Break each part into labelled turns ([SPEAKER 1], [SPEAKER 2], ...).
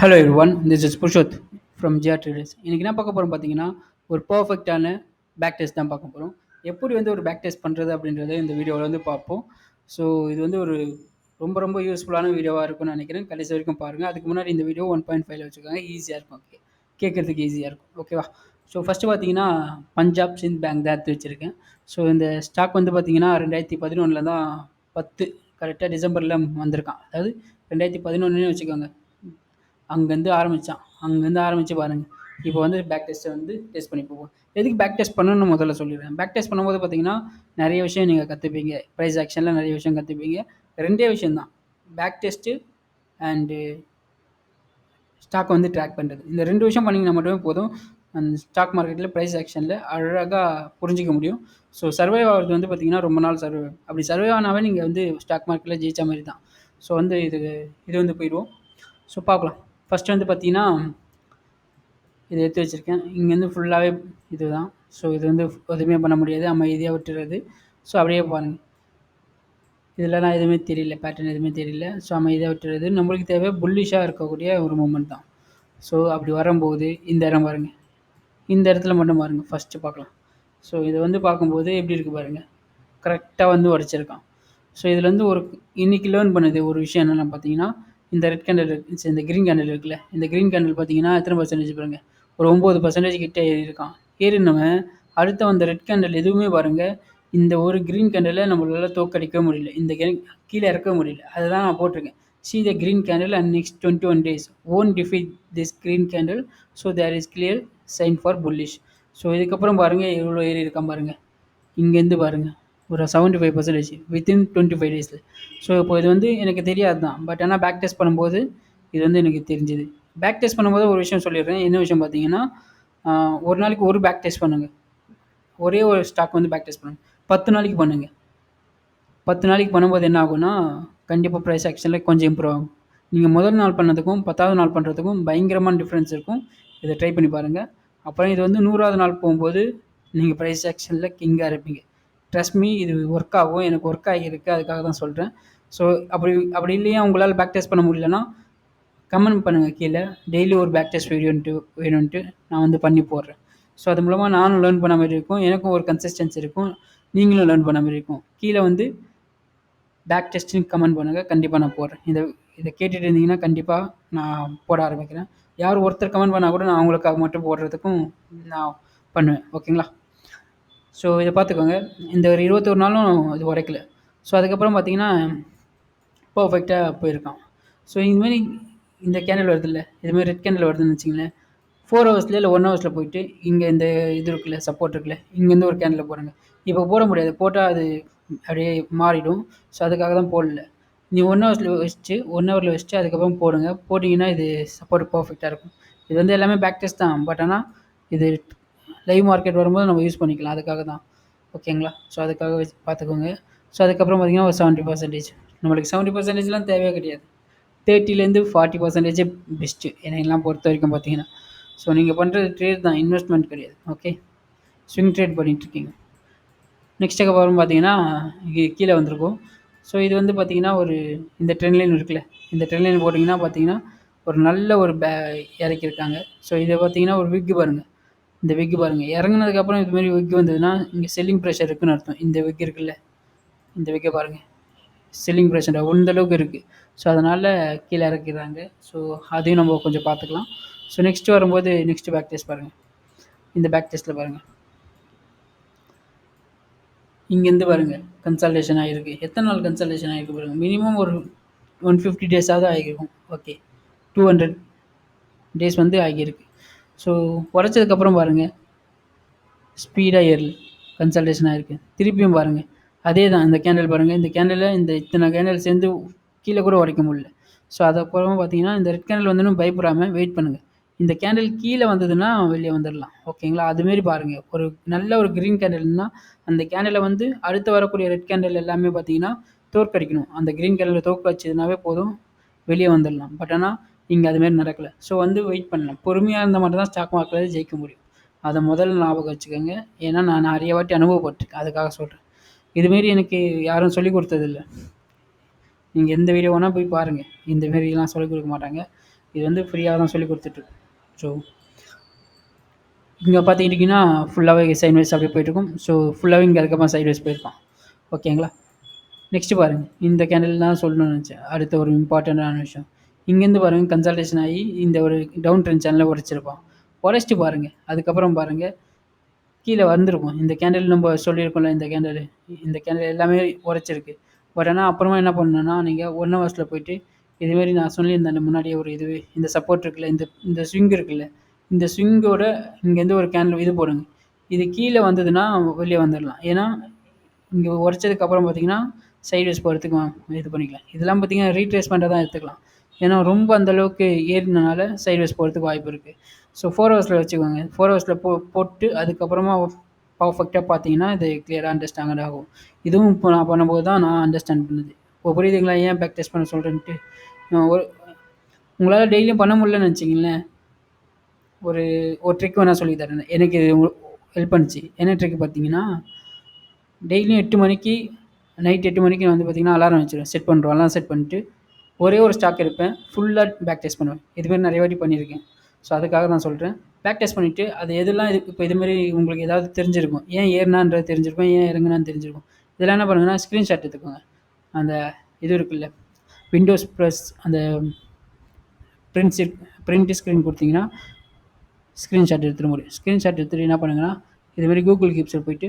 [SPEAKER 1] Hello everyone this is Purushoth from Jiya traders இன்றைக்கி என்ன பார்க்க போகிறோம் பார்த்தீங்கன்னா ஒரு பர்ஃபெக்டான பேக் டெஸ்ட் தான் பார்க்க போகிறோம் எப்படி வந்து ஒரு பேக் டெஸ்ட் பண்ணுறது அப்படின்றத இந்த வீடியோவில் வந்து பார்ப்போம். ஸோ இது வந்து ஒரு ரொம்ப ரொம்ப யூஸ்ஃபுல்லான வீடியோவாக இருக்கும்னு நினைக்கிறேன். கடைசி வரைக்கும் பாருங்கள் அதுக்கு முன்னாடி இந்த வீடியோ ஒன் பாயிண்ட் ஃபைவ்ல வச்சுருக்காங்க. ஈஸியாக இருக்கும். ஓகே கேட்குறதுக்கு ஈஸியாக இருக்கும். ஓகேவா ஸோ ஃபஸ்ட்டு பார்த்தீங்கன்னா பஞ்சாப் சிந்த் பேங்க் தான் எடுத்து வச்சுருக்கேன். ஸோ இந்த ஸ்டாக் வந்து பார்த்தீங்கன்னா ரெண்டாயிரத்தி பதினொன்றில் தான் பத்து கரெக்டாக டிசம்பரில் வந்திருக்கான். அதாவது ரெண்டாயிரத்தி பதினொன்றுன்னு வச்சுக்கோங்க. அங்கேருந்து ஆரம்பித்தான் அங்கேருந்து ஆரம்பித்து பாருங்கள் இப்போ வந்து பேக் டெஸ்ட்டை வந்து டெஸ்ட் பண்ணி போவோம் எதுக்கு பேக் டெஸ்ட் பண்ணணும்னு முதல்ல சொல்லிடுறேன். பேக் டெஸ்ட் பண்ணும்போது பார்த்தீங்கன்னா நிறைய விஷயம் நீங்கள் கற்றுப்பீங்க ப்ரைஸ் ஆக்ஷனில் நிறைய விஷயம் கற்றுப்பீங்க ரெண்டே விஷயம் தான். பேக் டெஸ்ட்டு அண்டு ஸ்டாக் வந்து ட்ராக் பண்ணுறது இந்த ரெண்டு விஷயம் பண்ணிங்கன்னா மட்டுமே போதும். அந்த ஸ்டாக் மார்க்கெட்டில் ப்ரைஸ் ஆக்ஷனில் அழகாக புரிஞ்சிக்க முடியும். ஸோ சர்வைவ் ஆகிறது வந்து பார்த்திங்கன்னா ரொம்ப நாள் சர்வை அப்படி சர்வை ஆனாவே நீங்கள் வந்து ஸ்டாக் மார்க்கெட்டில் ஜெயிச்ச மாதிரி தான். ஸோ வந்து இது இது வந்து போயிடுவோம். ஸோ பார்க்கலாம். ஃபஸ்ட்டு வந்து பார்த்தீங்கன்னா இதை எடுத்து வச்சுருக்கேன். இங்கேருந்து ஃபுல்லாகவே இது தான் ஸோ இது வந்து எதுவுமே பண்ண முடியாது. அமைதியாக விட்டுறது. ஸோ அப்படியே பாருங்கள் இதெல்லாம் எதுவுமே தெரியல. பேட்டர்ன் எதுவுமே தெரியல. ஸோ அமைதியாக விட்டுறது. நம்மளுக்கு தேவை புல்லிஷாக இருக்கக்கூடிய ஒரு மூமெண்ட் தான். ஸோ அப்படி வரும்போது இந்த இடம் பாருங்கள் இந்த இடத்துல மட்டும் பாருங்கள் ஃபஸ்ட்டு பார்க்கலாம். ஸோ இதை வந்து பார்க்கும்போது எப்படி இருக்குது பாருங்கள் கரெக்டாக வந்து உடச்சிருக்கான். ஸோ இதில் வந்து ஒரு இன்றைக்கி லேர்ன் பண்ணுது ஒரு விஷயம் என்னென்னா பார்த்தீங்கன்னா இந்த ரெட் கேண்டில் இந்த க்ரீன் கேண்டில் இருக்குல்ல இந்த க்ரீன் கேண்டில் பார்த்தீங்கன்னா எத்தனை பர்சன்டேஜ் பாருங்கள் ஒரு ஒம்பது பர்சன்டேஜ் கிட்டே ஏறி இருக்கான் ஏறினவன் அடுத்த வந்த ரெட் கேண்டில் எதுவுமே பாருங்கள் இந்த ஒரு க்ரீன் கேண்டலை நம்மளால் தோக்கடிக்க முடியல. இந்த கீழே இறக்க முடியல. அதை தான் நான் போட்டிருக்கேன். See the green candle and next twenty one days on defeat this green candle so there is clear sign for bullish so இதுக்கப்புறம் பாருங்கள் எவ்வளோ ஏறி இருக்கான் பாருங்கள் இங்கேருந்து பாருங்கள் ஒரு seventy five percentage within twenty five டேஸில் ஸோ இப்போ இது வந்து எனக்கு தெரியாது தான் பட் ஆனால் பேக் டெஸ்ட் பண்ணும்போது இது வந்து எனக்கு தெரிஞ்சுது. பேக் டெஸ்ட் பண்ணும்போது ஒரு விஷயம் சொல்லிடுறேன். என்ன விஷயம் பார்த்தீங்கன்னா ஒரு நாளைக்கு ஒரு பேக் டெஸ்ட் பண்ணுங்கள் ஒரே ஒரு ஸ்டாக் வந்து பேக் டெஸ்ட் பண்ணுங்கள் பத்து நாளைக்கு பண்ணுங்கள் பத்து நாளைக்கு பண்ணும்போது என்ன ஆகும்னா கண்டிப்பாக ப்ரைஸ் ஆக்ஷனில் கொஞ்சம் இம்ப்ரூவ் ஆகும். நீங்கள் முதல் நாள் பண்ணதுக்கும் பத்தாவது நாள் பண்ணுறதுக்கும் பயங்கரமான டிஃப்ரென்ஸ் இருக்கும். இதை ட்ரை பண்ணி பாருங்கள் அப்புறம் இது வந்து நூறாவது நாள் போகும்போது நீங்கள் ப்ரைஸ் ஆக்ஷனில் கிங்காக இருப்பீங்க ட்ரஸ்ட் மீ இது ஒர்க் ஆகும். எனக்கு ஒர்க் ஆகியிருக்கு. அதுக்காக தான் சொல்கிறேன் ஸோ அப்படி அப்படி இல்லையா? உங்களால் பேக் டெஸ்ட் பண்ண முடியலன்னா கமெண்ட் பண்ணுங்கள் கீழே. டெய்லி ஒரு பேக் டெஸ்ட் வீடியோன்ட்டு வேணும்ன்ட்டு நான் வந்து பண்ணி போடுறேன். ஸோ அது மூலமாக நானும் லேர்ன் பண்ண மாதிரி இருக்கும். எனக்கும் ஒரு கன்சிஸ்டன்சி இருக்கும். நீங்களும் லேர்ன் பண்ண மாதிரி இருக்கும். கீழே வந்து பேக் டெஸ்ட்டுன்னு கமெண்ட் பண்ணுங்கள் கண்டிப்பாக நான் போடுறேன். இதை இதை கேட்டுட்டு இருந்தீங்கன்னா கண்டிப்பாக நான் போட ஆரம்பிக்கிறேன். யார் ஒருத்தர் கமெண்ட் பண்ணால் கூட நான் அவங்களுக்காக மட்டும் போடுறதுக்கும் நான் பண்ணுவேன். ஓகேங்களா ஸோ இதை பார்த்துக்கோங்க. இந்த ஒரு இருபத்தொரு நாளும் இது உடைக்கல. ஸோ அதுக்கப்புறம் பார்த்தீங்கன்னா பர்ஃபெக்டாக போயிருக்கான். ஸோ இதுமாரி இந்த கேண்டில் வருதுல்ல இதுமாதிரி ரெட் கேண்டில் வருதுன்னு வச்சிங்களேன் ஃபோர் ஹவர்ஸில் இல்லை ஒன் ஹவர்ஸில் போயிட்டு இங்கே இந்த இது இருக்குல்ல சப்போர்ட் இருக்குல்ல இங்கேருந்து ஒரு கேண்டில் போடுங்க. இப்போ போட முடியாது போட்டால் அது அப்படியே மாறிடும். ஸோ அதுக்காக தான் போடல. நீ ஒன் ஹவர்ஸில் வச்சுட்டு ஒன் ஹவரில் வச்சுட்டு அதுக்கப்புறம் போடுங்க. போட்டிங்கன்னா இது சப்போர்ட் பர்ஃபெக்டாக இருக்கும். இது வந்து எல்லாமே பேக் டெஸ்ட் தான் பட் ஆனால் இது லைவ் மார்க்கெட் வரும்போது நம்ம யூஸ் பண்ணிக்கலாம். அதுக்காக தான். ஓகேங்களா ஸோ அதுக்காக வச்சு பார்த்துக்கோங்க. ஸோ அதுக்கப்புறம் பார்த்திங்கன்னா ஒரு செவன்ட்டி பர்சன்டேஜ் நம்மளுக்கு செவன்ட்டி பர்சன்டேஜ்லாம் தேவையே கிடையாது. தேர்ட்டிலேருந்து ஃபார்ட்டி பர்சன்டேஜே பெஸ்ட்டு என்னையெல்லாம் பொறுத்த வரைக்கும் பார்த்தீங்கன்னா. ஸோ நீங்கள் பண்ணுறது ட்ரேட் தான். இன்வெஸ்ட்மெண்ட் கிடையாது. ஓகே ஸ்விங் ட்ரேட் பண்ணிகிட்ருக்கீங்க நெக்ஸ்ட் அப்புறம் பார்த்தீங்கன்னா இங்கே கீழே வந்திருக்கும். ஸோ இது வந்து பார்த்திங்கன்னா ஒரு இந்த ட்ரெண்ட் லைன் இருக்குல்ல. இந்த ட்ரெண்ட் லைன் போட்டிங்கன்னா பார்த்தீங்கன்னா ஒரு நல்ல ஒரு பே இறக்கியிருக்காங்க. ஸோ இதை பார்த்தீங்கன்னா ஒரு விக்கு பாருங்கள் இந்த விக்கு பாருங்கள் இறங்குனதுக்கப்புறம் இது மாதிரி விக்கு வந்ததுன்னா இங்கே செல்லிங் ப்ரெஷர் இருக்குன்னு அர்த்தம். இந்த விக்கு இருக்குல்ல இந்த விக்கை பாருங்கள் செல்லிங் ப்ரெஷர் அளவுக்கு இருக்குது ஸோ அதனால் கீழே இறக்கிறாங்க ஸோ அதையும் நம்ம கொஞ்சம் பார்த்துக்கலாம். ஸோ நெக்ஸ்ட்டு வரும்போது நெக்ஸ்ட்டு பேக் டெஸ்ட் பாருங்கள் இந்த பேக் டெஸ்ட்டில் பாருங்கள் இங்கேருந்து பாருங்கள் கன்சல்டேஷன் ஆகிருக்கு எத்தனை நாள் கன்சல்டேஷன் ஆகிருக்கு பாருங்கள் மினிமம் ஒரு ஒன் ஃபிஃப்டி டேஸாவது ஆகிருக்கும். ஓகே டூ ஹண்ட்ரட் டேஸ் வந்து ஆகியிருக்கு. ஸோ உடச்சதுக்கப்புறம் பாருங்கள் ஸ்பீடாக ஏறல். கன்சல்டேஷன் ஆகிருக்கு திருப்பியும் பாருங்கள் அதே தான் இந்த கேண்டில் பாருங்கள் இந்த கேண்டிலில் இந்த இத்தனை கேண்டில் சேர்ந்து கீழே கூட உடைக்க முடியல. ஸோ அதுக்கப்புறமா பார்த்தீங்கன்னா இந்த ரெட் கேண்டில் வந்து பயப்படாமல் வெயிட் பண்ணுங்கள் இந்த கேண்டில் கீழே வந்ததுன்னா வெளியே வந்துடலாம் ஓகேங்களா அதுமாரி பாருங்கள் ஒரு நல்ல ஒரு க்ரீன் கேண்டில்னா அந்த கேண்டிலை வந்து அடுத்து வரக்கூடிய ரெட் கேண்டில் எல்லாமே பார்த்தீங்கன்னா தோற்கடிக்கணும். அந்த க்ரீன் கேண்டில் தோற்க வச்சதுனாவே போதும். வெளியே வந்துடலாம் பட் ஆனால் இங்கே அதுமாரி நடக்கலை. ஸோ வந்து வெயிட் பண்ணலாம் பொறுமையாக இருந்த மாதிரி தான் ஸ்டாக் மார்க்கெட்டில் ஜெயிக்க முடியும். அதை முதல்ல ஞாபகம் வச்சுக்கோங்க. ஏன்னா நான் நிறைய வாட்டி அனுபவப்பட்டிருக்கேன். அதுக்காக சொல்கிறேன் இதுமாரி எனக்கு யாரும் சொல்லிக் கொடுத்ததில்ல. நீங்கள் எந்த வீடியோ வேணால் போய் பாருங்கள் இந்த மாரிலாம் சொல்லிக் கொடுக்க மாட்டாங்க. இது வந்து ஃப்ரீயாக தான் சொல்லி கொடுத்துட்ருக்கோம் ஸோ இங்கே பார்த்துக்கிட்டிங்கன்னா ஃபுல்லாகவே சைட்வைஸ் அப்படியே போயிட்டுருக்கும் ஸோ ஃபுல்லாகவே இங்கே அதுக்கப்புறம் சைட்வைஸ் போயிருப்பான். ஓகேங்களா நெக்ஸ்ட்டு பாருங்கள் இந்த கேண்டில் தான் சொல்லணும்னு நினச்சேன். அடுத்த ஒரு இம்பார்ட்டண்ட்டான விஷயம். இங்கேருந்து பாருங்கள் கன்சல்டேஷன் ஆகி இந்த ஒரு டவுன் ட்ரெண்ட் சேனலில் உடச்சிருப்போம் உடச்சிட்டு பாருங்கள் அதுக்கப்புறம் பாருங்கள் கீழே வந்திருக்கும். இந்த கேண்டில் நம்ம சொல்லியிருக்கோம்ல இந்த கேண்டில் இந்த கேண்டில் எல்லாமே உடச்சிருக்கு. பட் ஆனால் அப்புறமா என்ன பண்ணணும்னா நீங்கள் ஒன் ஹவர்ஸில் போயிட்டு இதுமாரி நான் சொல்லியிருந்தேன் முன்னாடியே ஒரு இது இந்த சப்போர்ட் இருக்குல்ல இந்த இந்த ஸ்விங் இருக்குல்ல இந்த ஸ்விங்கோட இங்கேருந்து ஒரு கேண்டில் இது போடுங்க. இது கீழே வந்ததுன்னா வெளியே வந்துடலாம். ஏன்னா இங்கே உடச்சதுக்கப்புறம் பார்த்தீங்கன்னா சைட்வேஸ் போகிறதுக்கு இது பண்ணிக்கலாம். இதெல்லாம் பார்த்தீங்கன்னா ரீட்ரேஸ் தான் எடுத்துக்கலாம். ஏன்னா ரொம்ப அந்தளவுக்கு ஏறினனால சைட்வேஸ் போகிறதுக்கு வாய்ப்பு இருக்குது ஸோ ஃபோர் ஹவர்ஸில் வச்சுக்கோங்க. ஃபோர் ஹவர்ஸில் போ போட்டு அதுக்கப்புறமா பர்ஃபெக்டாக பார்த்தீங்கன்னா இது கிளியராக அண்டர்ஸ்டாண்ட் ஆகும். இதுவும் இப்போ நான் பண்ணும்போது தான் நான் அண்டர்ஸ்டாண்ட் பண்ணுது. இப்போ புரியுதுங்களா? ஏன் பேக் டெஸ்ட் பண்ண சொல்கிறேன்ட்டு ஒரு உங்களால் டெய்லியும் பண்ண முடியலன்னு வச்சிங்களேன் ஒரு ஒரு ட்ரிக் வேணால் சொல்லி தரேன். எனக்கு இது ஹெல்ப் பண்ணுச்சு. என்ன ட்ரிக் பார்த்தீங்கன்னா டெய்லியும் எட்டு மணிக்கு நைட் எட்டு மணிக்கு நான் வந்து பார்த்திங்கன்னா அலாரம் வச்சுருவேன். செட் பண்ணுறோம் அலாரம் செட் பண்ணிட்டு ஒரே ஒரு ஸ்டாக் எடுப்பேன். ஃபுல்லாக பேக் டெஸ்ட் பண்ணுவேன். இதுமாரி நிறைய வாட்டி பண்ணியிருக்கேன். ஸோ அதுக்காக நான் சொல்கிறேன் பேக் டெஸ்ட் பண்ணிவிட்டு அது எதெல்லாம் இது இப்போ இதுமாரி உங்களுக்கு ஏதாவது தெரிஞ்சிருக்கும். ஏன் ஏறினான்றது தெரிஞ்சிருக்கும் ஏன் இறங்குனான்னு தெரிஞ்சிருக்கும். இதெல்லாம் என்ன பண்ணுங்கன்னா ஸ்க்ரீன்ஷாட் எடுத்துக்கோங்க. அந்த இது இருக்குல்ல விண்டோஸ் ப்ளஸ் அந்த பிரிண்ட் பிரிண்ட் ஸ்க்ரீன் கொடுத்தீங்கன்னா ஸ்க்ரீன்ஷாட் எடுத்துட முடியும். ஸ்க்ரீன்ஷாட் எடுத்துகிட்டு என்ன பண்ணுங்கன்னா இதுமாரி கூகுள் கீப்ஸில் போயிட்டு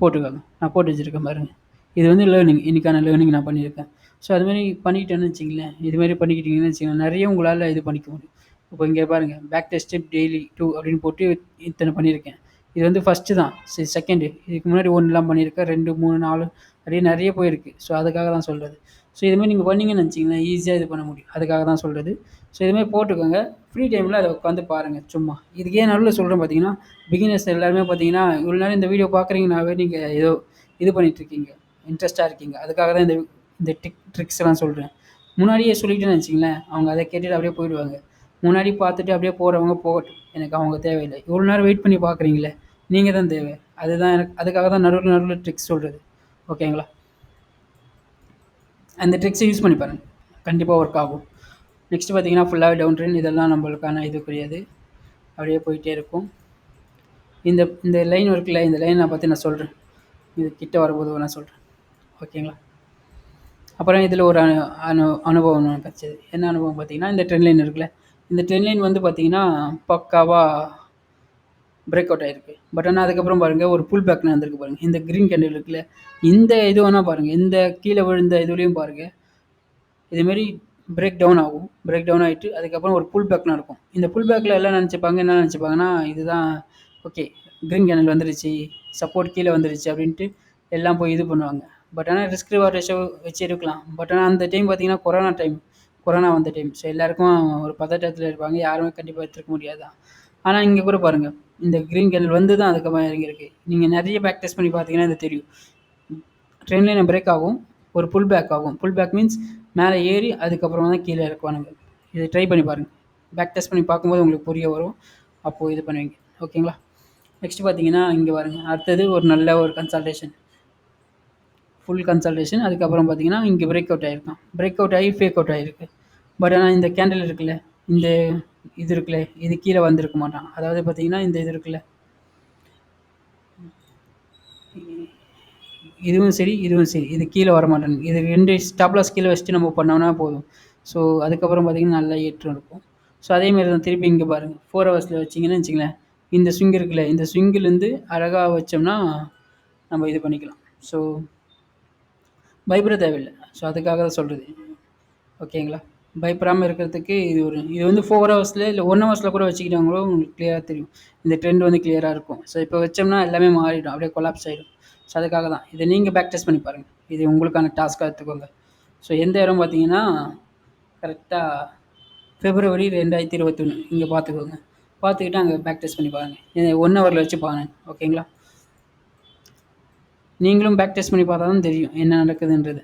[SPEAKER 1] போட்டுக்கோங்க. நான் போட்டு வச்சுருக்கேன் பாருங்கள் இது வந்து லேர்னிங் இன்றைக்கான லேர்னிங் நான் பண்ணியிருக்கேன். ஸோ அதுமாரி பண்ணிக்கிட்டேன்னு வச்சிங்களேன். இதுமாரி பண்ணிக்கிட்டீங்கன்னு வச்சிங்களேன். நிறைய உங்களால் இது பண்ணிக்க முடியும். இப்போ இங்கே பாருங்கள் பேக் டெஸ்ட்டு டெய்லி டூ அப்படின்னு போட்டு இத்தனை பண்ணியிருக்கேன். இது வந்து ஃபஸ்ட்டு தான். சரி செகண்டு இதுக்கு முன்னாடி ஒன்றுலாம் பண்ணியிருக்கேன். ரெண்டு மூணு நாலு அப்படியே நிறைய போயிருக்கு. ஸோ அதுக்காக தான் சொல்கிறது ஸோ இதுமாதிரி நீங்கள் பண்ணிங்கன்னு வச்சிங்களேன் ஈஸியாக இது பண்ண முடியும். அதுக்காக தான் சொல்கிறது ஸோ இதுமாதிரி போட்டுக்கோங்க. ஃப்ரீ டைமில் அதை உட்காந்து பாருங்கள் சும்மா. இதுக்கு ஏன் நடுவில் சொல்கிறேன் பார்த்தீங்கன்னா பிகினர்ஸ் எல்லாருமே பார்த்தீங்கன்னா இவ்வளோ நேரம் இந்த வீடியோ பார்க்குறீங்கனாவே நீங்கள் ஏதோ இது பண்ணிகிட்ருக்கீங்க இன்ட்ரெஸ்ட்டாக இருக்கீங்க. அதுக்காக தான் இந்த இந்த டிக் ட்ரிக்ஸ் எல்லாம் சொல்கிறேன் முன்னாடியே சொல்லிட்டேன்னு வச்சிங்களேன் அவங்க அதை கேட்டுட்டு அப்படியே போயிடுவாங்க. முன்னாடி பார்த்துட்டு அப்படியே போகிறவங்க போகட்டும். எனக்கு அவங்க தேவையில்லை. இவ்வளோ நேரம் வெயிட் பண்ணி பார்க்குறீங்களே? நீங்கள் தான் தேவை. அதுதான் எனக்கு அதுக்காக தான் நடுவில் நடுவில் ட்ரிக்ஸ் சொல்கிறது ஓகேங்களா? அந்த ட்ரிக்ஸை யூஸ் பண்ணி பாருங்கள் கண்டிப்பாக ஒர்க் ஆகும். நெக்ஸ்ட் பார்த்தீங்கன்னா ஃபுல்லாகவே டவுன் ட்ரெயின் இதெல்லாம் நம்மளுக்கான இது கிடையாது. அப்படியே போயிட்டே இருக்கும். இந்த இந்த லைன் இருக்குல்ல இந்த லைன் நான் பற்றி நான் சொல்கிறேன் இது கிட்ட வரும்போது நான் சொல்கிறேன் ஓகேங்களா? அப்புறம் இதில் ஒரு அனு அனு அனுபவம் கிடச்சிது. என்ன அனுபவம் பார்த்தீங்கன்னா இந்த ட்ரெயின் லைன் இருக்குல்ல இந்த ட்ரெயின் லைன் வந்து பார்த்தீங்கன்னா பக்காவாக பிரேக் அவுட் ஆகிருக்கு பட் ஆனால் அதுக்கப்புறம் பாருங்கள் ஒரு புல் பேக்னு வந்துருக்கு பாருங்கள் இந்த க்ரீன் கேண்டில் இருக்குல்ல இந்த இது வேணால் பாருங்கள் இந்த கீழே விழுந்த இதுலேயும் பாருங்கள் இதுமாரி பிரேக் டவுன் ஆகும். பிரேக் டவுன் ஆகிட்டு அதுக்கப்புறம் ஒரு புல் பேக்னா இருக்கும். இந்த புல் பேக்கில் எல்லாம் நினச்சிப்பாங்க என்ன நினச்சிப்பாங்கன்னா இதுதான் ஓகே க்ரீன் கேனல் வந்துருச்சு சப்போர்ட் கீழே வந்துருச்சு அப்படின்ட்டு எல்லாம் போய் இது பண்ணுவாங்க. பட் ஆனால் ரிஸ்க் ரிவார்ட் ரேஷோ வச்சு இருக்கலாம். பட் ஆனால் அந்த டைம் பார்த்தீங்கன்னா கொரோனா டைம் கொரோனா வந்த டைம் ஸோ எல்லாருக்கும் ஒரு பதட்டத்தில் இருப்பாங்க. யாருமே கண்டிப்பாக எடுத்துருக்க முடியாதான் ஆனால் இங்கே கூட பாருங்கள் இந்த க்ரீன் கேண்டில் வந்து தான் அதுக்கப்புறம் இறங்கியிருக்கு. நீங்கள் நிறைய பேக் டெஸ்ட் பண்ணி பார்த்தீங்கன்னா இது தெரியும். ட்ரெயின்லேயே லைன் பிரேக் ஆகும். ஒரு புல் பேக் ஆகும். புல் பேக் மீன்ஸ் மேலே ஏறி அதுக்கப்புறமா தான் கீழே இறக்குவானுங்க. இதை ட்ரை பண்ணி பாருங்கள் பேக் டெஸ்ட் பண்ணி பார்க்கும்போது உங்களுக்கு புரிய வரும். அப்போது இது பண்ணுவீங்க. ஓகேங்களா நெக்ஸ்ட் பார்த்தீங்கன்னா இங்கே பாருங்கள் அடுத்தது ஒரு நல்ல ஒரு கன்சல்டேஷன் ஃபுல் கன்சல்டேஷன் அதுக்கப்புறம் பார்த்தீங்கன்னா இங்கே பிரேக் அவுட் ஆகிருக்கான் பிரேக் அவுட் ஆகி ஃபேக் அவுட் ஆகிருக்கு பட் ஆனால் இந்த கேண்டில் இருக்குல்ல இந்த இது இருக்குல்ல இது கீழே வந்திருக்க மாட்டான். அதாவது பார்த்தீங்கன்னா இந்த இது இருக்குல்ல இதுவும் சரி இதுவும் சரி இது கீழே வர மாட்டேன் இது ரெண்டு ஸ்டாப்லாஸ் கீழே வச்சுட்டு நம்ம பண்ணோம்னா போதும். ஸோ அதுக்கப்புறம் பார்த்தீங்கன்னா நல்லா ஏற்றம் இருக்கும். ஸோ அதேமாரி தான் திருப்பி இங்கே பாருங்கள் ஃபோர் ஹவர்ஸில் வச்சிங்கன்னு வச்சுங்களேன் இந்த ஸ்விங் இருக்குல்ல இந்த ஸ்விங்கிலேருந்து அழகாக வச்சோம்னா நம்ம இது பண்ணிக்கலாம். ஸோ பயப்பட தேவையில்லை. ஸோ அதுக்காக தான் சொல்கிறது ஓகேங்களா பயப்படாமல் இருக்கிறதுக்கு இது ஒரு இது வந்து ஃபோர் ஹவர்ஸில் இல்லை ஒன் ஹவர்ஸில் கூட வச்சுக்கிட்டாங்களோ உங்களுக்கு கிளியராக தெரியும். இந்த ட்ரெண்ட் வந்து கிளியராக இருக்கும். ஸோ இப்போ வச்சோம்னா எல்லாமே மாறிடும். அப்படியே கொலாப்ஸ் ஆகிடும் ஸோ அதுக்காக தான். இதை நீங்கள் பேக் டெஸ்ட் பண்ணி பாருங்கள் இது உங்களுக்கான டாஸ்க்காக எடுத்துக்கோங்க. ஸோ எந்த இடம் பார்த்தீங்கன்னா கரெக்டாக ஃபெப்ரவரி ரெண்டாயிரத்தி இருபத்தொன்று இங்கே பார்த்துக்கோங்க. பார்த்துக்கிட்டு அங்கே பேக் டெஸ்ட் பண்ணி பாருங்கள் ஒன் ஹவரில் வச்சு பாருங்கள் ஓகேங்களா நீங்களும் பேக் டெஸ்ட் பண்ணி பார்த்தா தான் தெரியும் என்ன நடக்குதுன்றது.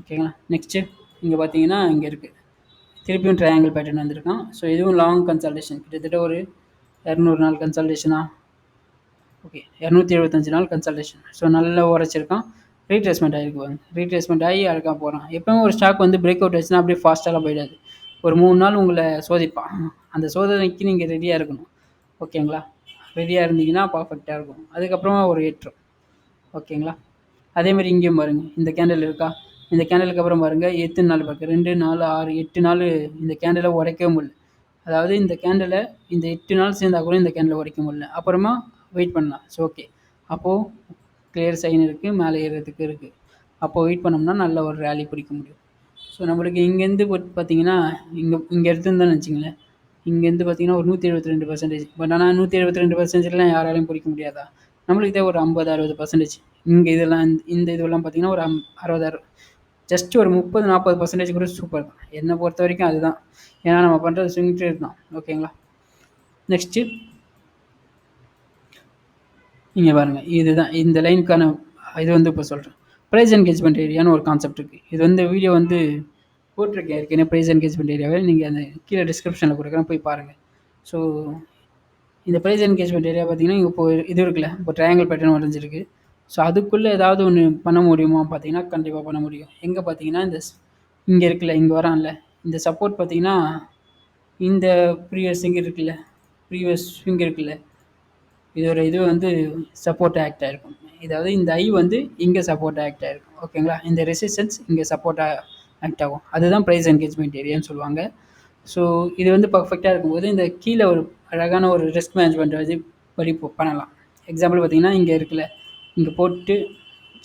[SPEAKER 1] ஓகேங்களா நெக்ஸ்ட்டு இங்கே பார்த்தீங்கன்னா இங்கே இருக்குது திருப்பியும் ட்ரையாங்கிள் பேட்டர்ன் வந்திருக்கான். ஸோ இதுவும் லாங் கன்சல்டேஷன் கிட்டத்தட்ட ஒரு இரநூறு நாள் கன்சல்டேஷனா ஓகே இரநூத்தி எழுபத்தஞ்சு நாள் கன்சல்டேஷன் ஸோ நல்லா உரைச்சிருக்கான். ரீட்ரேஸ்மெண்ட் ஆகிருக்கு பாருங்க. ரீட்ரேஸ்மெண்ட் ஆகி அழகாக போகிறான் எப்போவும் ஒரு ஸ்டாக் வந்து பிரேக் அவுட் ஆச்சுன்னா அப்படியே ஃபாஸ்ட்டாலாம் போயிடாது. ஒரு மூணு நாள் உங்களை சோதிப்பான். அந்த சோதனைக்கு நீங்கள் ரெடியாக இருக்கணும். ஓகேங்களா ரெடியாக இருந்தீங்கன்னா பர்ஃபெக்டாக இருக்கும். அதுக்கப்புறமா ஒரு ஏற்றம். ஓகேங்களா? அதேமாதிரி இங்கேயும் பாருங்கள் இந்த கேண்டில் இருக்கா? இந்த கேண்டலுக்கு அப்புறம் பாருங்கள் எத்தனை நாள் பார்க்க ரெண்டு நாலு ஆறு எட்டு நாள் இந்த கேண்டலை உடைக்கவே முடியல. அதாவது இந்த கேண்டலை இந்த எட்டு நாள் சேர்ந்தா கூட இந்த கேண்டலை உடைக்க முடியல. அப்புறமா வெயிட் பண்ணலாம். ஸோ ஓகே அப்போது கிளியர் சைன் இருக்குது மேலே ஏறுறதுக்கு இருக்குது அப்போது வெயிட் பண்ணோம்னா நல்ல ஒரு ரேலி பிடிக்க முடியும். ஸோ நம்மளுக்கு இங்கேருந்து பார்த்தீங்கன்னா இங்கே இங்கே எடுத்துருந்தோன்னு வச்சிங்களேன். இங்கேருந்து பார்த்தீங்கன்னா ஒரு நூற்றி எழுபத்தி ரெண்டு பர்சன்டேஜ் பட் ஆனால் நூற்றி எழுபத்தி ரெண்டு பர்சன்டேஜ்லாம் யாராலையும் பிடிக்க முடியாதா? நம்மளுக்கு இதே ஒரு ஐம்பது அறுபது பர்சன்டேஜ் இங்கே இதெல்லாம் இந்த இதெல்லாம் பார்த்தீங்கன்னா ஒரு அம் அறுபது ஜஸ்ட் ஒரு முப்பது நாற்பது பர்சன்டேஜ் கூட சூப்பர் தான். என்னை பொறுத்த வரைக்கும் அதுதான். ஏன்னா நம்ம பண்ணுறது ஸ்விங் ட்ரேட் தான். ஓகேங்களா நெக்ஸ்ட்டு இங்கே பாருங்கள் இதுதான். இந்த லைனுக்கான இது வந்து இப்போ சொல்கிறேன் ப்ரைஸ் என்கேஜ்மெண்ட் ஏரியான்னு ஒரு கான்செப்ட் இருக்குது இது வந்து வீடியோ வந்து போட்டிருக்கேன். ஏற்கனவே ப்ரைஸ் என்கேஜ்மெண்ட் ஏரியாவே நீங்கள் அந்த கீழே டிஸ்கிரிப்ஷனில் கொடுக்குறேன். போய் பாருங்கள் ஸோ இந்த ப்ரைஸ் என்கேஜ்மெண்ட் ஏரியா பார்த்தீங்கன்னா இப்போ இது இருக்குல்ல இப்போ ட்ரையாங்கிள் பேட்டர்ன் வரைஞ்சிருக்கு. ஸோ அதுக்குள்ளே ஏதாவது ஒன்று பண்ண முடியுமா? பார்த்தீங்கன்னா கண்டிப்பாக பண்ண முடியும். எங்கே பார்த்தீங்கன்னா இந்த இங்கே இருக்குல்ல இங்கே வரான்ல. இந்த சப்போர்ட் பார்த்தீங்கன்னா இந்த ப்ரீவியஸ் இங்கே இருக்குல்ல ப்ரீவியஸ் இங்கே இருக்குல்ல. இதோட இது வந்து சப்போர்ட் ஆக்ட் ஆகிருக்கும் இதாவது இந்த ஐ வந்து இங்கே சப்போர்ட் ஆக்ட் ஆகிருக்கும் ஓகேங்களா இந்த ரெசிஸ்டன்ஸ் இங்கே சப்போர்ட்டாக ஆக்ட் ஆகும். அதுதான் ப்ரைஸ் என்கேஜ்மெண்ட் ஏரியான்னு சொல்லுவாங்க. ஸோ இது வந்து பர்ஃபெக்டாக இருக்கும்போது இந்த கீழே ஒரு அழகான ஒரு ரிஸ்க் மேனேஜ்மெண்ட் வந்து படி பண்ணலாம். எக்ஸாம்பிள் பார்த்தீங்கன்னா இங்கே இருக்குல்ல. இங்கே போட்டு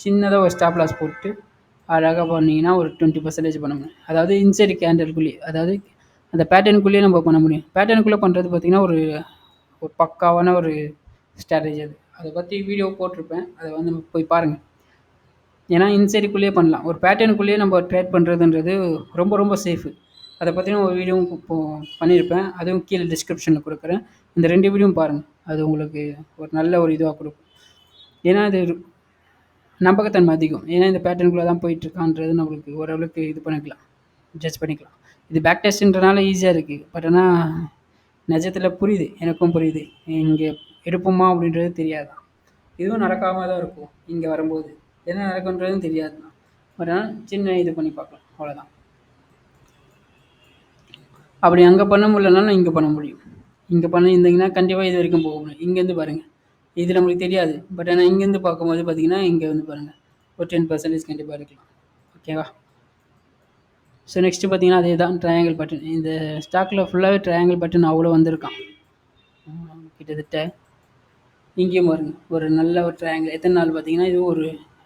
[SPEAKER 1] சின்னதாக ஒரு ஸ்டாப் லாஸ் போட்டு அழகாக பண்ணிங்கன்னா ஒரு டுவெண்ட்டி பர்சன்டேஜ் பண்ண முடியும். அதாவது இன்சைடு கேண்டலுக்குள்ளேயே அதாவது அந்த பேட்டர்னுக்குள்ளேயே நம்ம பண்ண முடியும். பேட்டர்னுக்குள்ளே பண்ணுறது பார்த்திங்கன்னா ஒரு ஒரு பக்காவான ஒரு ஸ்ட்ராட்டஜி அது. அதை பற்றி வீடியோ போட்டிருப்பேன். அதை வந்து போய் பாருங்கள் ஏன்னா இன்சைடுக்குள்ளேயே பண்ணலாம். ஒரு பேட்டர்னுக்குள்ளேயே நம்ம ட்ரேட் பண்ணுறதுன்றது ரொம்ப ரொம்ப சேஃபு அதை பற்றின ஒரு வீடியோவும் இப்போ பண்ணியிருப்பேன் அதுவும் கீழே டிஸ்கிரிப்ஷனில் கொடுக்குறேன். இந்த ரெண்டு வீடியோவும் பாருங்கள் அது உங்களுக்கு ஒரு நல்ல ஒரு இதுவாக கொடுக்கும். ஏன்னா இது நம்பகத்தன்மை அதிகம். ஏன்னா இந்த பேட்டர்னுக்குள்ளே தான் போயிட்டுருக்கான்றது நம்மளுக்கு ஓரளவுக்கு இது பண்ணிக்கலாம். ஜட்ஜ் பண்ணிக்கலாம். இது பேக் டெஸ்ட்ன்றனால ஈஸியாக இருக்குது பட் ஆனால் நிஜத்தில் புரியுது. எனக்கும் புரியுது. இங்கே எடுப்போமா அப்படின்றது தெரியாதான் இதுவும் நடக்காமல் தான் இருக்கும். இங்கே வரும்போது. என்ன நடக்குன்றதும் தெரியாது. தான் பட் ஆனால் சின்ன இது பண்ணி பார்க்கலாம். அவ்வளோதான் அப்படி அங்கே பண்ண முடியலனாலும் இங்கே பண்ண முடியும். இங்கே பண்ணியிருந்தீங்கன்னா கண்டிப்பாக இது வரைக்கும் போக முடியும் இங்கேருந்து பாருங்கள் இது நம்மளுக்கு தெரியாது. பட் ஆனால் இங்கேருந்து பார்க்கும்போது பார்த்தீங்கன்னா இங்கே வந்து பாருங்கள் ஒரு டென் பர்சன்டேஜ் கண்டிப்பாக இருக்கலாம் ஓகேவா ஸோ நெக்ஸ்ட்டு பார்த்தீங்கன்னா அதே தான் ட்ரையாங்கிள் பட்டன் இந்த ஸ்டாக்கில் ஃபுல்லாகவே ட்ரையாங்கிள் பட்டன் அவ்வளோ வந்திருக்கான். கிட்டத்தட்ட இங்கேயும் பாருங்க. ஒரு நல்ல ஒரு ட்ரையாங்கிள் எத்தனை நாள் பார்த்தீங்கன்னா இது ஒரு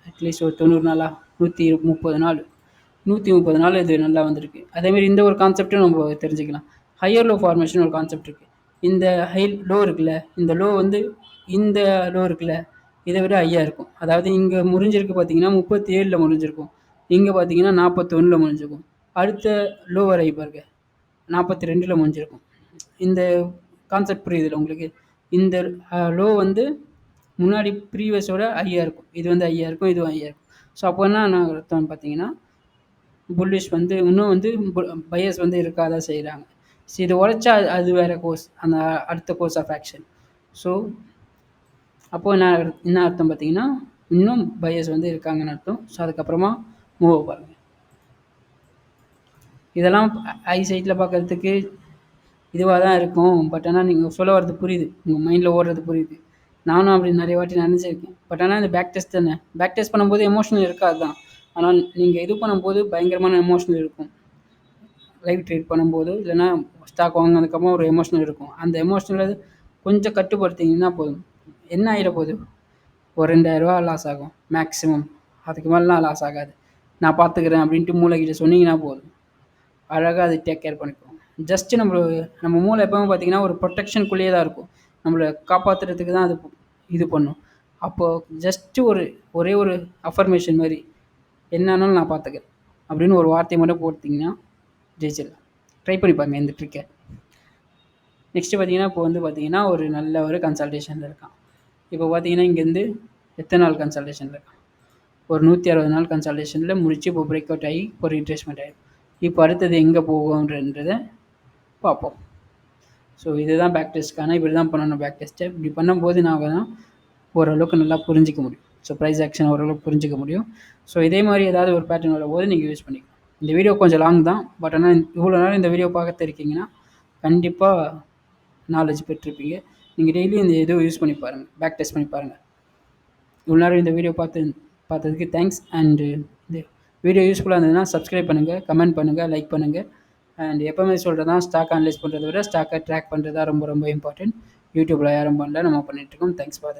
[SPEAKER 1] அட்லீஸ்ட் ஒரு தொண்ணூறு நாளாக நூற்றி முப்பது நாள். நூற்றி முப்பது நாள் இது நல்லா வந்திருக்கு. அதேமாரி இந்த ஒரு கான்செப்ட்டும் நம்ம தெரிஞ்சுக்கலாம். ஹையர் லோ ஃபார்மேஷன் ஒரு கான்செப்ட் இருக்குது இந்த ஹை லோ இருக்குல்ல இந்த லோ வந்து இந்த லோ இருக்குல்ல இதை விட ஹையாக இருக்கும். அதாவது இங்கே முடிஞ்சிருக்கு பார்த்தீங்கன்னா முப்பத்தி ஏழில் முடிஞ்சிருக்கும் இங்கே பார்த்தீங்கன்னா நாற்பத்தொன்னில் முடிஞ்சிருக்கும் அடுத்த லோ வரை பாருங்க. நாற்பத்தி ரெண்டில் முடிஞ்சிருக்கும் இந்த கான்செப்ட் புரியுதுல உங்களுக்கு? இந்த லோ வந்து முன்னாடி ப்ரீவியஸோட ஐயா இருக்கும். இது வந்து ஐயா இருக்கும் இதுவும் ஐயா இருக்கும். ஸோ அப்போ என்ன அர்த்தம் பார்த்தீங்கன்னா புல்லிஷ் வந்து இன்னும் வந்து பயஸ் வந்து இருக்காதான் செய்கிறாங்க ஸோ இதை உழைச்சா அது வேறு கோர்ஸ் அந்த அடுத்த கோர்ஸ் ஆஃப் ஆக்ஷன் ஸோ அப்போது என்ன என்ன அர்த்தம் பார்த்தீங்கன்னா இன்னும் பயஸ் வந்து இருக்காங்கன்னு அர்த்தம். ஸோ அதுக்கப்புறமா மூவ் பாருங்கள் இதெல்லாம் ஐ சைட்டில் பார்க்குறதுக்கு இதுவாக தான் இருக்கும். பட் ஆனால் நீங்கள் சொல்ல வர்றது புரியுது. உங்கள் மைண்டில் ஓடுறது புரியுது. நானும் அப்படி நிறைய வாட்டி நினச்சிருக்கேன். பட் ஆனால் இந்த பேக் டெஸ்ட் தானே? பேக் டெஸ்ட் பண்ணும்போது எமோஷனல் இருக்காது தான். ஆனால் நீங்கள் இது பண்ணும்போது பயங்கரமான எமோஷனல் இருக்கும். லைவ் ட்ரேட் பண்ணும்போது இல்லைன்னா ஸ்டாக் வாங்கினதுக்கப்புறம் ஒரு எமோஷனல் இருக்கும். அந்த எமோஷனல் கொஞ்சம் கட்டுப்படுத்திங்கன்னா போதும். என்ன ஆகிட போகுது? ஒரு ரெண்டாயிரரூவா லாஸ் ஆகும். மேக்ஸிமம் அதுக்கு மேலாம் லாஸ் ஆகாது. நான் பார்த்துக்கிறேன் அப்படின்ட்டு மூளைக்கிட்ட சொன்னீங்கன்னா போதும். அழகாக அது டேக் கேர் பண்ணிக்கும் ஜஸ்ட்டு நம்ம நம்ம மூளை எப்போவும் பார்த்தீங்கன்னா ஒரு ப்ரொட்டெக்ஷனுக்குள்ளேயே தான் இருக்கும். நம்மளை காப்பாற்றுறதுக்கு தான் அது இது பண்ணும். அப்போது ஜஸ்ட்டு ஒரு ஒரே ஒரு அஃபர்மேஷன் மாதிரி என்னன்னாலும் நான் பார்த்துக்கிறேன். அப்படின்னு ஒரு வார்த்தையை மட்டும் போட்டிங்கன்னா ஜெயிச்சிடலாம். ட்ரை பண்ணி பாருங்கள் இந்த ட்ரிக்கை நெக்ஸ்ட்டு பார்த்தீங்கன்னா இப்போ வந்து பார்த்தீங்கன்னா ஒரு நல்ல ஒரு கன்சல்டேஷனில் இருக்கான். இப்போ பார்த்தீங்கன்னா இங்கேருந்து எத்தனை நாள் கன்சல்டேஷனில் இருக்கான்? ஒரு நூற்றி அறுபது நாள் கன்சல்டேஷனில் முடிச்சு இப்போ பிரேக் அவுட் ஆகி ஒரு இன்ட்ரெஸ்ட்மெண்ட் ஆகிடும் இப்போ அடுத்தது எங்கே போகும்ன்றதை பார்ப்போம். ஸோ இதுதான் பேக் டெஸ்ட்க்கான இப்படி தான் பண்ணணும் பேக் டெஸ்ட்டை இப்படி பண்ணும்போது நான் தான் ஓரளவுக்கு நல்லா புரிஞ்சிக்க முடியும். ஸோ ப்ரைஸ் ஆக்ஷன் ஓரளவுக்கு புரிஞ்சிக்க முடியும். ஸோ இதே மாதிரி ஏதாவது ஒரு பேட்டர்ன் வரும்போது நீங்கள் யூஸ் பண்ணிக்கலாம். இந்த வீடியோ கொஞ்சம் லாங் தான். பட் ஆனால் இவ்வளோ நேரம் இந்த வீடியோ பார்க்க இருக்கீங்கன்னா கண்டிப்பாக நாலேஜ் பெற்றிருப்பீங்க. நீங்கள் டெய்லியும் இந்த இது யூஸ் பண்ணி பாருங்கள் பேக் டெஸ்ட் பண்ணி பாருங்கள் இவ்வளோ நேரம் இந்த வீடியோ பார்த்து பார்த்ததுக்கு தேங்க்ஸ் அண்டு இந்த வீடியோ யூஸ்ஃபுல்லாக இருந்ததுன்னா சப்ஸ்கிரைப் பண்ணுங்கள் கமெண்ட் பண்ணுங்கள் லைக் பண்ணுங்கள் அண்ட் எப்போவுமே சொல்கிறது தான் ஸ்டாக் அனலைஸ் பண்ணுறத விட ஸ்டாக்கை ட்ராக் பண்ணுறது தான் ரொம்ப ரொம்ப இம்பார்ட்டன்ட் யூடியூப்பில் யாரும் பண்ணல நம்ம பண்ணிகிட்ருக்கோம் தேங்க்ஸ் ஃபார் தட்